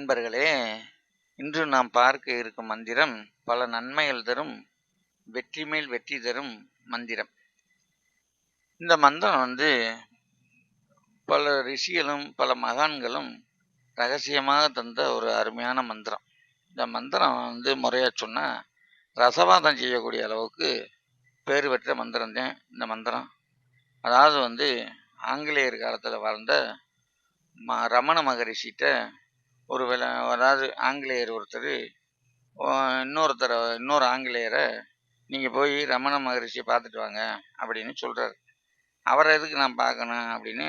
நண்பர்களே இன்று நாம் பார்க்க இருக்கும் மந்திரம் பல நன்மைகள் தரும் வெற்றி மேல் வெற்றி தரும் மந்திரம். இந்த மந்திரம் வந்து பல ரிஷிகளும் பல மகான்களும் ரகசியமாக தந்த ஒரு அருமையான மந்திரம். இந்த மந்திரம் வந்து முறையாக சொன்னால் ரசவாதம் செய்யக்கூடிய அளவுக்கு பேர் பெற்ற மந்திரம் தான் இந்த மந்திரம். அதாவது வந்து ஆங்கிலேயர் காலத்தில் வாழ்ந்த ம ரமண மகரிஷிகிட்ட ஒரு வேளை அதாவது ஆங்கிலேயர் ஒருத்தர் இன்னொருத்தரை இன்னொரு ஆங்கிலேயரை நீங்கள் போய் ரமண மகரிஷியை பார்த்துட்டு வாங்க அப்படின்னு சொல்கிறாரு அவரை எதுக்கு நான் பார்க்கணும் அப்படின்னு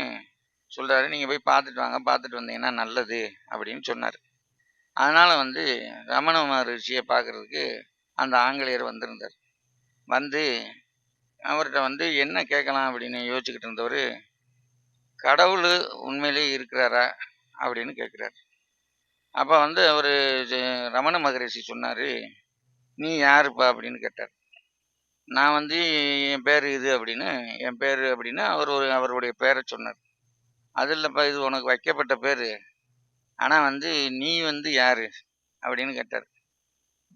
சொல்கிறாரு நீங்கள் போய் பார்த்துட்டு வாங்க பார்த்துட்டு வந்தீங்கன்னா நல்லது அப்படின்னு சொன்னார். அதனால் வந்து ரமண மகரிஷியை பார்க்குறதுக்கு அந்த ஆங்கிலேயர் வந்திருந்தார். வந்து அவர்கிட்ட வந்து என்ன கேட்கலாம் அப்படின்னு யோசிச்சுக்கிட்டு இருந்தவர் கடவுள் உண்மையிலே இருக்கிறாரா அப்படின்னு கேட்குறாரு அப்போ வந்து அவர் ரமண மகரிஷி சொன்னார் நீ யாருப்பா? அப்படின்னு கேட்டார். நான் வந்து என் பேர் இது அப்படின்னு என் பேர் அப்படின்னு அவர் ஒரு அவருடைய பேரை சொன்னார். அது இல்லைப்பா இது உனக்கு வைக்கப்பட்ட பேர். ஆனால் வந்து நீ வந்து யார்? அப்படின்னு கேட்டார்.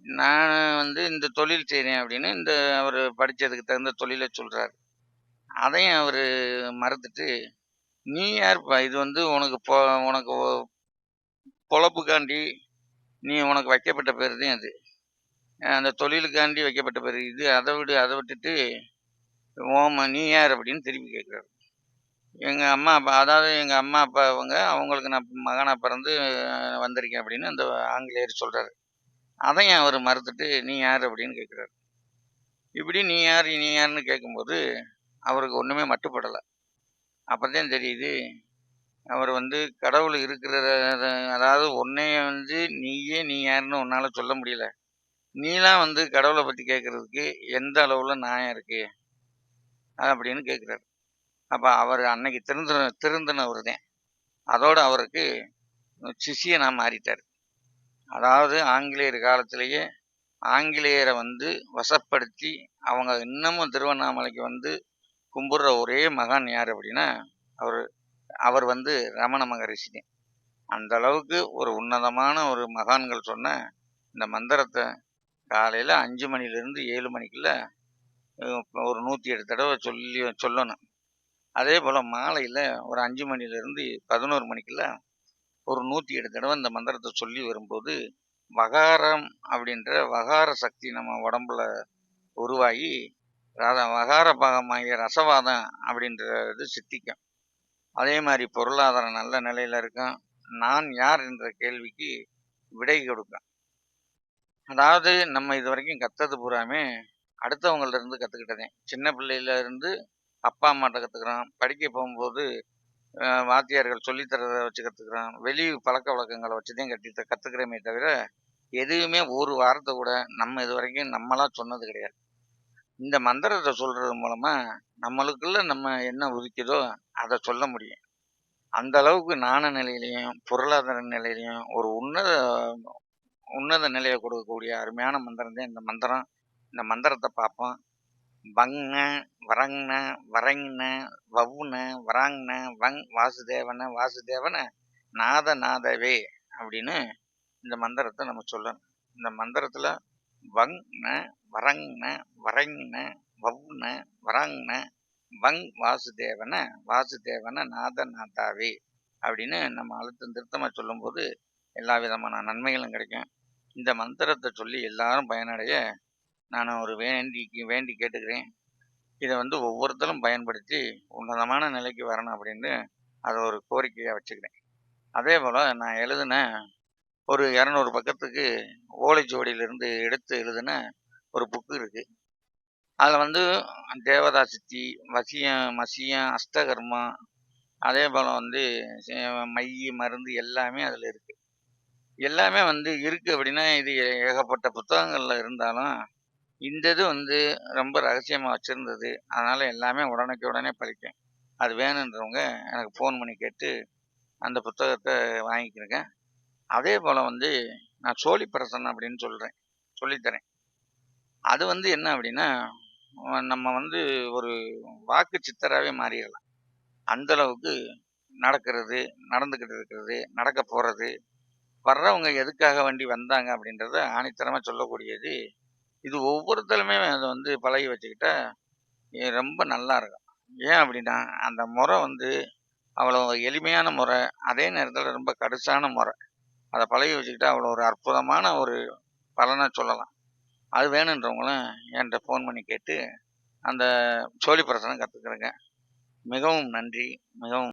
நான் வந்து இந்த தொழில் செய்கிறேன் அப்படின்னு இந்த அவர் படித்ததுக்கு தகுந்த தொழிலை சொல்கிறார் அதையும் அவர் மறந்துட்டு நீ யாருப்பா? இது வந்து உனக்கு போ உனக்கு பொழப்புக்காண்டி நீ உனக்கு வைக்கப்பட்ட பேர் தான் அது. அந்த தொழிலுக்காண்டி வைக்கப்பட்ட பேர். இது அதை விடு அதை விட்டுட்டு ஓம நீ யார் அப்படின்னு திருப்பி கேட்குறாரு. எங்கள் அம்மா அப்பா அதாவது எங்கள் அம்மா அப்பா அவங்க அவங்களுக்கு நான் மகனாக பிறந்து வந்திருக்கேன் அப்படின்னு அந்த ஆங்கிலேயர் சொல்கிறாரு அதையும் அவர் மறுத்துட்டு நீ யார் அப்படின்னு கேட்குறாரு. இப்படி நீ யார் நீ யாருன்னு கேட்கும்போது அவருக்கு ஒன்றுமே மட்டுப்படலை. அப்போ தான் தெரியுது அவர் வந்து கடவுள் இருக்கிற அதாவது உன்னைய வந்து நீயே நீ யாருன்னு உன்னால் சொல்ல முடியல. நீலாம் வந்து கடவுளை பற்றி கேட்குறதுக்கு எந்த அளவில் நியாயம் இருக்கு? அப்படின்னு கேட்குறாரு அப்போ அவர் அன்னைக்கு திருந்த திருந்தினவர் தான் அதோடு அவருக்கு சிஷியனாக மாறிட்டார். அதாவது ஆங்கிலேயர் காலத்திலேயே ஆங்கிலேயரை வந்து வசப்படுத்தி அவங்க இன்னமும் திருவண்ணாமலைக்கு வந்து கும்பிட்ற ஒரே மகான் யார் அப்படின்னா அவர் அவர் வந்து ரமண மகரிஷி அந்த அளவுக்கு ஒரு உன்னதமான ஒரு மகான்கள் சொன்ன இந்த மந்திரத்தை காலையில் அஞ்சு மணிலேருந்து ஏழு மணிக்குள்ள ஒரு நூற்றி எட்டு தடவை சொல்லி சொல்லணும். அதே போல் மாலையில் ஒரு அஞ்சு மணிலேருந்து பதினோரு மணிக்குள்ள ஒரு நூற்றி எட்டு தடவை இந்த மந்திரத்தை சொல்லி வரும்போது வகாரம் அப்படின்ற வகார சக்தி நம்ம உடம்புல உருவாகி ராதா வகார பாகமாகிய ரசவாதம் அப்படின்றது சித்திக்கும். அதே மாதிரி பொருளாதாரம் நல்ல நிலையில் இருக்கும். நான் யார் என்ற கேள்விக்கு விடை கொடுக்கும். அதாவது நம்ம இது வரைக்கும் கற்றது பூராமே அடுத்தவங்கள்ட்ட இருந்து கற்றுக்கிட்டதே சின்ன பிள்ளையில இருந்து அப்பா அம்மாட்ட கற்றுக்குறோம் படிக்க போகும்போது வாத்தியார்கள் சொல்லித்தரதை வச்சு கற்றுக்குறோம் வெளி பழக்க வழக்கங்களை வச்சு தான் கட்டி கற்றுக்கிறோமே தவிர எதுவுமே ஒரு வாரத்தை கூட நம்ம இது வரைக்கும் நம்மளாம் சொன்னது கிடையாது. இந்த மந்திரத்தை சொல்கிறது மூலமாக நம்மளுக்குள்ள நம்ம என்ன உதிக்குதோ அதை சொல்ல முடியும். அந்த அளவுக்கு நாண நிலையிலையும் பொருளாதார நிலையிலையும் ஒரு உன்னத உன்னத நிலையை கொடுக்கக்கூடிய அருமையான மந்திரம் தான் இந்த மந்திரம். இந்த மந்திரத்தை பார்ப்போம். வங்க வரங்ன வரங்ன வவுன வராங்ன வங் வாசுதேவன வாசுதேவன நாத நாதவே அப்படின்னு இந்த மந்திரத்தை நம்ம சொல்லணும். இந்த மந்திரத்தில் வங்ன வரங்ன வரங்ன வவுன வராங்ன வங் வாசுதேவன வாசுதேவன நாத நாதாவே அப்படின்னு நம்ம அழுத்தம் திருத்தமாக சொல்லும்போது எல்லா விதமான நன்மைகளும் கிடைக்கும். இந்த மந்திரத்தை சொல்லி எல்லாரும் பயனடைய நான் ஒரு வேண்டி வேண்டி கேட்டுக்கிறேன். இதை வந்து ஒவ்வொருத்தரும் பயன்படுத்தி உன்னதமான நிலைக்கு வரணும் அப்படின்னு அதை ஒரு கோரிக்கையாக வச்சுக்கிறேன். அதே போல் நான் எழுதின ஒரு இரநூறு பக்கத்துக்கு ஓலைச்சுவடியிலிருந்து எடுத்து எழுதின ஒரு புக்கு இருக்குது அதில் வந்து தேவதா சித்தி வசியம் மசியம் அஷ்டகர்மம் அதே போல் வந்து மை மருந்து எல்லாமே அதில் இருக்குது எல்லாமே வந்து இருக்குது அப்படின்னா இது ஏகப்பட்ட புத்தகங்களில் இருந்தாலும் இந்த இது வந்து ரொம்ப ரகசியமாக வச்சுருந்தது. அதனால் எல்லாமே உடனே உடனே படிப்பேன். அது வேணுன்றவங்க எனக்கு ஃபோன் பண்ணி கேட்டு அந்த புத்தகத்தை வாங்கிக்கிறேங்க. அதே போல் வந்து நான் சோழி பிரசன்னம் அப்படின்னு சொல்கிறேன் சொல்லித்தரேன். அது வந்து என்ன அப்படின்னா நம்ம வந்து ஒரு வாக்கு சித்தராகவே மாறிடலாம். அந்தளவுக்கு நடக்கிறது நடந்துக்கிட்டு இருக்கிறது நடக்க போகிறது வர்றவங்க எதுக்காக வண்டி வந்தாங்க அப்படின்றத ஆணித்தரமாக சொல்லக்கூடியது. இது ஒவ்வொருத்தருமே அதை வந்து பழகி வச்சுக்கிட்டா ரொம்ப நல்லா இருக்கும். ஏன் அப்படின்னா அந்த முறை வந்து அவ்வளோ எளிமையான முறை அதே நேரத்தில் ரொம்ப கடுசான முறை. அதை பழகி வச்சுக்கிட்டா அவ்வளோ ஒரு அற்புதமான ஒரு பலனை சொல்லலாம். அது வேணுன்றவங்களும் என்கிட்ட ஃபோன் பண்ணி கேட்டு அந்த சோழி பிரசனம் கற்றுக்குறேங்க மிகவும் நன்றி. மிகவும்